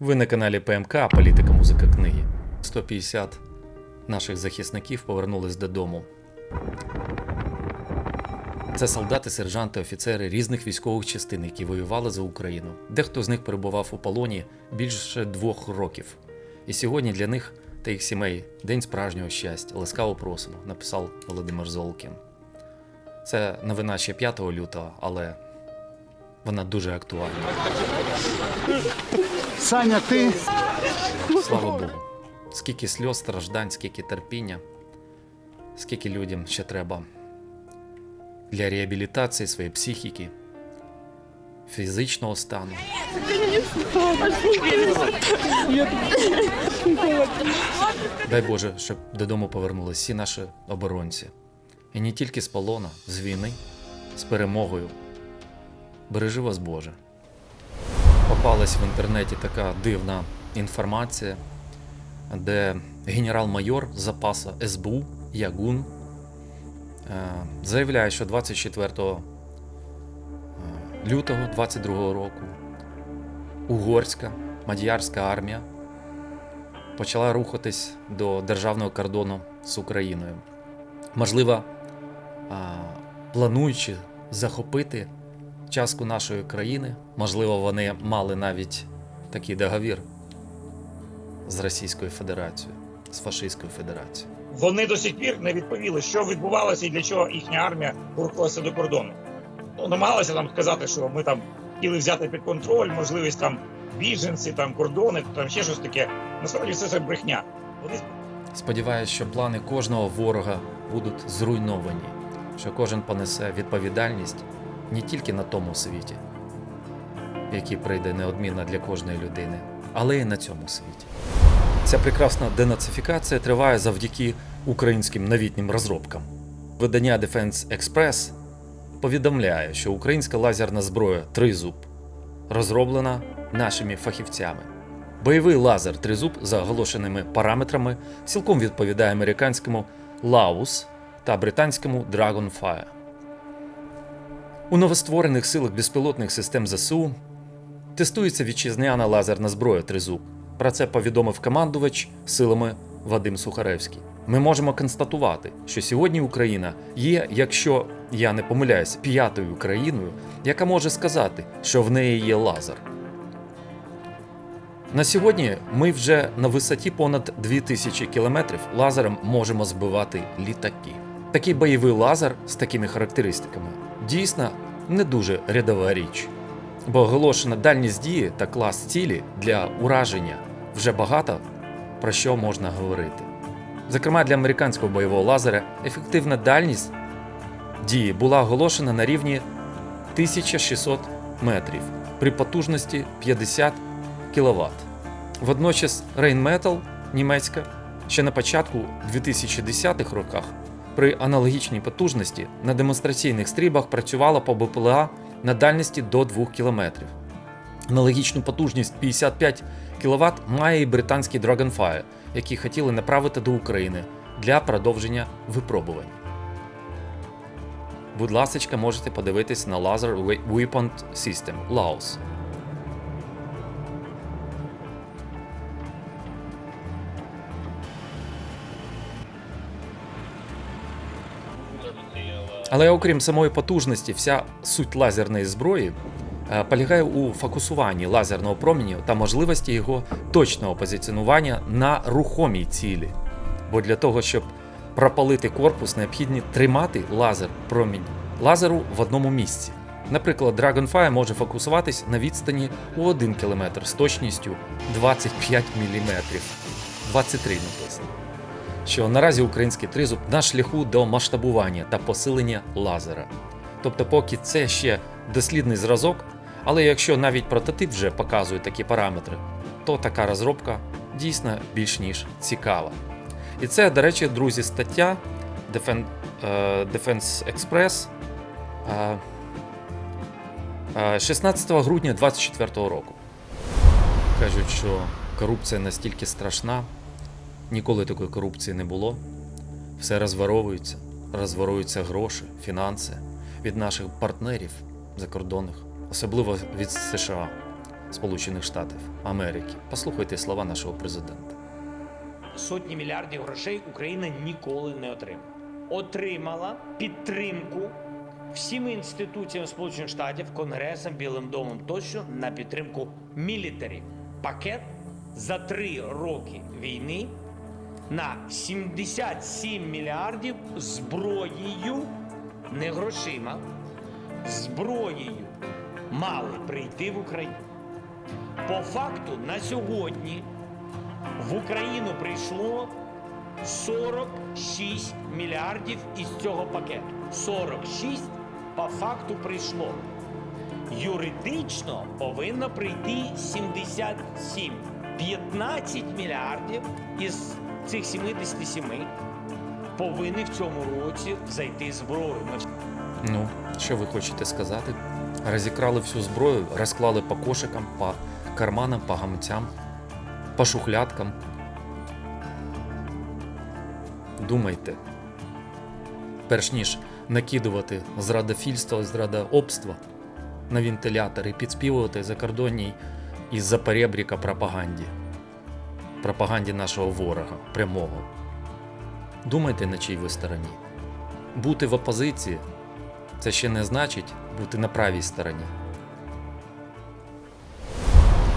Ви на каналі ПМК Політика, музика, книги. 150 наших захисників повернулись додому. Це солдати, сержанти, офіцери різних військових частин, які воювали за Україну. Дехто з них перебував у полоні більше двох років. І сьогодні для них та їх сімей день справжнього щастя. Ласкаво просимо, написав Володимир Золкін. Це новина ще 5 лютого, але вона дуже актуальна. Саня, ти Слава Богу. Скільки сльоз, страждань, скільки терпіння, скільки людям ще треба для реабілітації своєї психіки, фізичного стану. Дай Боже, щоб додому повернулися всі наші оборонці. І не тільки з полона, з війни, з перемогою. Бережи вас, Боже. Попалась в інтернеті така дивна інформація, де генерал-майор запасу СБУ Ягун е, заявляє, що 24 е, лютого 22 року угорська мадярська армія почала рухатись до державного кордону з Україною. Можливо, е, плануючи захопити частку нашої країни, можливо, вони мали навіть такий договір з Російською Федерацією, з Фашистською Федерацією. Вони до сих пір не відповіли, що відбувалося і для чого їхня армія рухалася до кордону. Ну, намагалися там сказати, що ми там хотіли взяти під контроль, можливість там біженці, там кордони, там ще щось таке. Насправді все це брехня. Вони Сподіваюсь, що плани кожного ворога будуть зруйновані, що кожен понесе відповідальність не тільки на тому світі, який прийде неодмінно для кожної людини, але й на цьому світі. Ця прекрасна денацифікація триває завдяки українським новітнім розробкам. Видання Defense Express повідомляє, що українська лазерна зброя Тризуб розроблена нашими фахівцями. Бойовий лазер Тризуб за оголошеними параметрами цілком відповідає американському Лаус та британському Dragonfire. У новостворених силах безпілотних систем ЗСУ тестується вітчизняна лазерна зброя Тризуб. Про це повідомив командувач силами Вадим Сухаревський. Ми можемо констатувати, що сьогодні Україна є, якщо я не помиляюсь, п'ятою країною, яка може сказати, що в неї є лазер. На сьогодні ми вже на висоті понад 2000 кілометрів лазером можемо збивати літаки. Такий бойовий лазер з такими характеристиками дійсно не дуже рядова річ, бо оголошена дальність дії та клас цілі для ураження вже багато про що можна говорити. Зокрема, для американського бойового лазера ефективна дальність дії була оголошена на рівні 1600 метрів при потужності 50 кВт. Водночас Rheinmetall німецька ще на початку 2010-х роках при аналогічній потужності на демонстраційних стрібах працювала по БПЛА на дальності до 2 км. Аналогічну потужність 55 кВт має і британський Dragonfire, який хотіли направити до України для продовження випробувань. Будь ласка, можете подивитись на Laser Weapon System LAWS. Але окрім самої потужності, вся суть лазерної зброї е, полягає у фокусуванні лазерного променю та можливості його точного позиціонування на рухомій цілі. Бо для того, щоб пропалити корпус, необхідно тримати лазер промінь лазеру в одному місці. Наприклад, Dragonfire може фокусуватись на відстані у 1 км з точністю 25 мм. 23 написано що наразі український тризуб на шляху до масштабування та посилення лазера. Тобто, поки це ще дослідний зразок, але якщо навіть прототип вже показує такі параметри, то така розробка дійсно більш ніж цікава. І це, до речі, друзі, стаття е, Defense Express е, е, 16 грудня 2024 року. Кажуть, що корупція настільки страшна, Ніколи такої корупції не було. Все розворовується, розворуються гроші, фінанси від наших партнерів закордонних, особливо від США. Сполучених Штатів Америки. Послухайте слова нашого президента. сотні мільярдів грошей Україна ніколи не отримала. Отримала підтримку всіми інституціями Сполучених Штатів, Конгресом, Білим домом тощо на підтримку мілітарі. Пакет за три роки війни на 77 мільярдів зброєю, не грошима, зброєю мали прийти в Україну. По факту на сьогодні в Україну прийшло 46 мільярдів із цього пакету. 46 по факту прийшло. Юридично повинно прийти 77. 15 мільярдів із цих 77 повинні в цьому році зайти зброю. Ну, що ви хочете сказати? Розікрали всю зброю, розклали по кошикам, по карманам, по гамцям, по шухлядкам. Думайте, перш ніж накидувати зрадофільство, зрадообство на вентилятор і підспівувати закордонній із-за перебріка пропаганді. Пропаганді нашого ворога прямого. Думайте, на чій ви стороні. Бути в опозиції це ще не значить бути на правій стороні.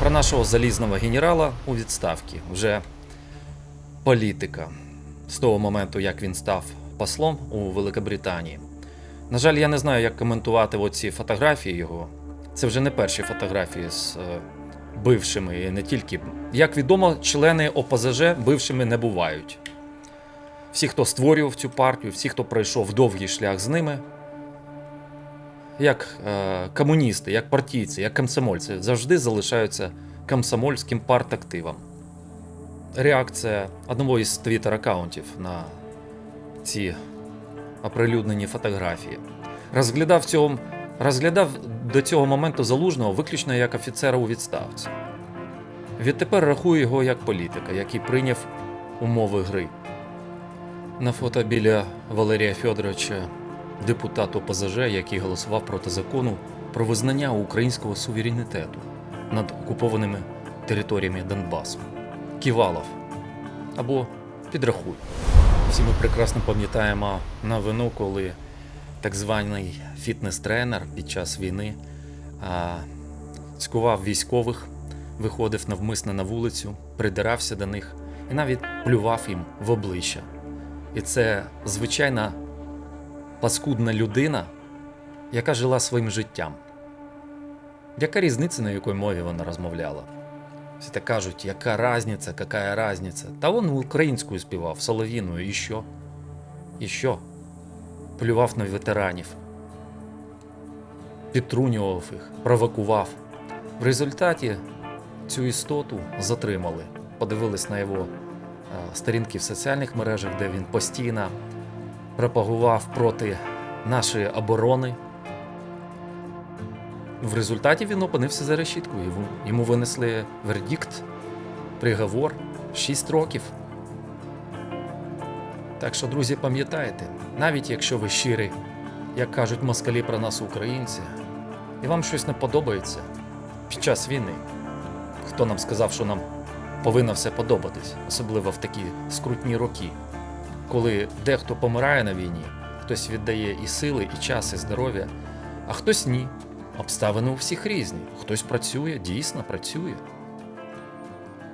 Про нашого залізного генерала у відставці вже політика з того моменту, як він став послом у Великобританії. На жаль, я не знаю, як коментувати оці фотографії його. Це вже не перші фотографії з е, бившими, не тільки. Як відомо, члени ОПЗЖ бившими не бувають. Всі, хто створював цю партію, всі, хто пройшов довгий шлях з ними, як е, комуністи, як партійці, як комсомольці, завжди залишаються комсомольським партактивом. Реакція одного із твіттер-аккаунтів на ці оприлюднені фотографії. Розглядав, цього, розглядав до цього моменту залужного виключно як офіцера у відставці. Відтепер рахую його як політика, який прийняв умови гри. На фото біля Валерія Федоровича депутат ОПЗЖ, який голосував проти закону про визнання українського суверенітету над окупованими територіями Донбасу. Ківалов або підрахуй. Всі ми прекрасно пам'ятаємо новину, коли так званий фітнес-тренер під час війни цькував військових, виходив навмисно на вулицю, придирався до них і навіть плював їм в обличчя. І це звичайна паскудна людина, яка жила своїм життям. Яка різниця, на якій мові вона розмовляла? Всі так кажуть, яка різниця, яка різниця? Та він українською співав, солов'їною, і що? І що? Плював на ветеранів, підтрунював їх, провокував. В результаті цю істоту затримали, подивились на його е, сторінки в соціальних мережах, де він постійно пропагував проти нашої оборони. В результаті він опинився за решіткою. Йому, винесли вердикт, приговор 6 років. Так що, друзі, пам'ятайте, навіть якщо ви щирі, як кажуть москалі про нас, українці, і вам щось не подобається під час війни, хто нам сказав, що нам повинно все подобатись, особливо в такі скрутні роки, коли дехто помирає на війні, хтось віддає і сили, і час, і здоров'я, а хтось ні. Обставини у всіх різні. Хтось працює, дійсно працює.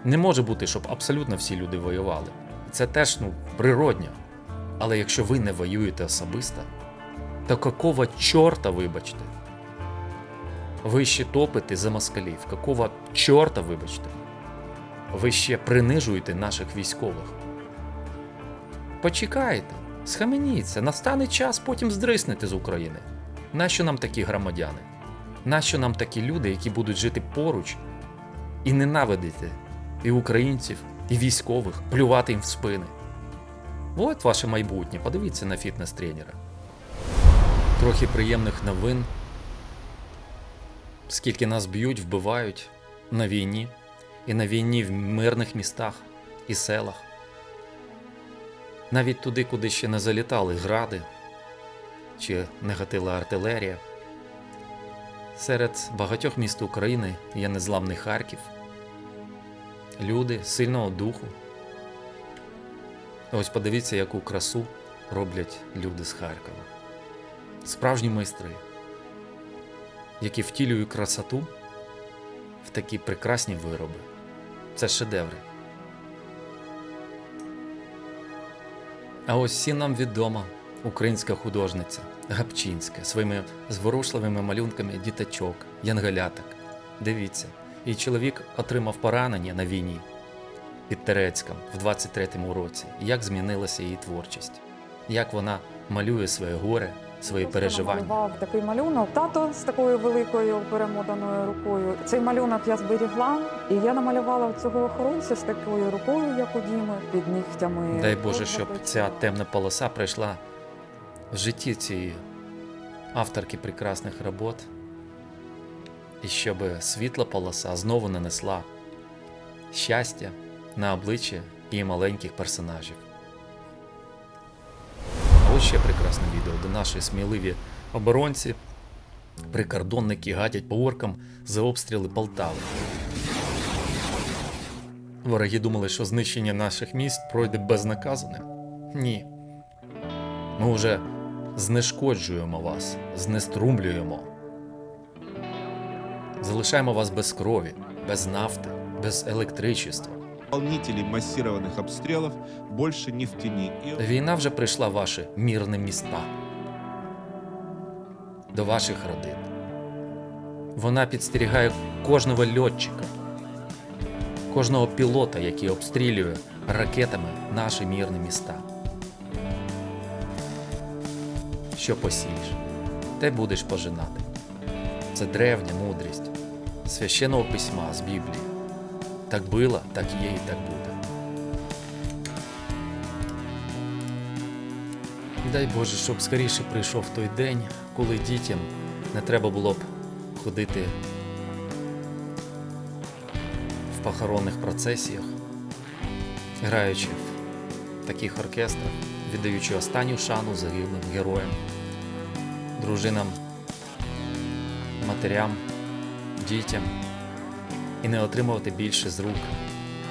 Не може бути, щоб абсолютно всі люди воювали. Це теж ну, природньо. Але якщо ви не воюєте особисто, то какого чорта, вибачте? Ви ще топите за москалів. Какого чорта, вибачте? Ви ще принижуєте наших військових. Почекайте, схаменіться, настане час, потім здриснете з України. Нащо нам такі громадяни? Нащо нам такі люди, які будуть жити поруч і ненавидити і українців, і військових, плювати їм в спини? От ваше майбутнє. Подивіться на фітнес-тренера. Трохи приємних новин. Скільки нас б'ють, вбивають на війні, і на війні в мирних містах і селах. Навіть туди, куди ще не залітали гради чи не гатила артилерія. Серед багатьох міст України є незламний Харків, люди сильного духу. Ось подивіться, яку красу роблять люди з Харкова. Справжні майстри, які втілюють красоту в такі прекрасні вироби. Це шедеври. А ось всім нам відома українська художниця Гапчинська своїми зворушливими малюнками діточок, янголяток. Дивіться, її чоловік отримав поранення на війні під Терецьком в 23-му році. Як змінилася її творчість, як вона малює своє горе, свої переживання. намалював такий малюнок. Тато з такою великою перемотаною рукою. Цей малюнок я зберігла, і я намалювала цього охоронця з такою рукою, як у Діми, під нігтями. Дай Боже, щоб ця темна полоса прийшла в житті цієї авторки прекрасних робот, і щоб світла полоса знову нанесла щастя на обличчя і маленьких персонажів. Ось ще прекрасне відео, де наші сміливі оборонці, прикордонники гадять по оркам за обстріли Полтави. Вороги думали, що знищення наших міст пройде безнаказаним. Ні. Ми вже знешкоджуємо вас, знеструмлюємо. Залишаємо вас без крові, без нафти, без електричества. Исполнителей массированных обстрелов больше не в. И Війна вже прийшла в ваші мірні міста. До ваших родин. Вона підстерігає кожного льотчика, кожного пілота, який обстрілює ракетами наші мірні міста. Що посієш, те будеш пожинати. Це древня мудрість священного письма з Біблії. Так було, так є і так буде. Дай Боже, щоб скоріше прийшов той день, коли дітям не треба було б ходити в похоронних процесіях, граючи в таких оркестрах, віддаючи останню шану загиблим героям, дружинам, матерям, дітям і не отримувати більше з рук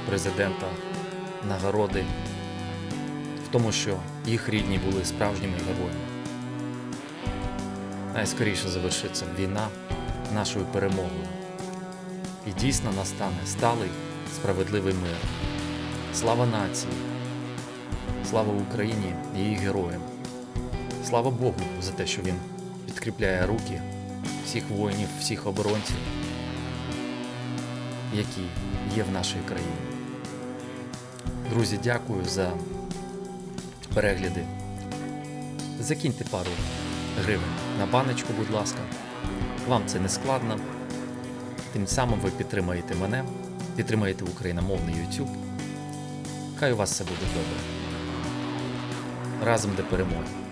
президента нагороди в тому, що їх рідні були справжніми героями. Найскоріше завершиться війна нашою перемогою. І дійсно настане сталий справедливий мир. Слава нації! Слава Україні і її героям! Слава Богу за те, що Він підкріпляє руки всіх воїнів, всіх оборонців, які є в нашій країні. Друзі, дякую за перегляди. Закиньте пару гривень на баночку, будь ласка. Вам це не складно. Тим самим ви підтримаєте мене, підтримаєте україномовний YouTube. Хай у вас все буде добре. Разом до перемоги.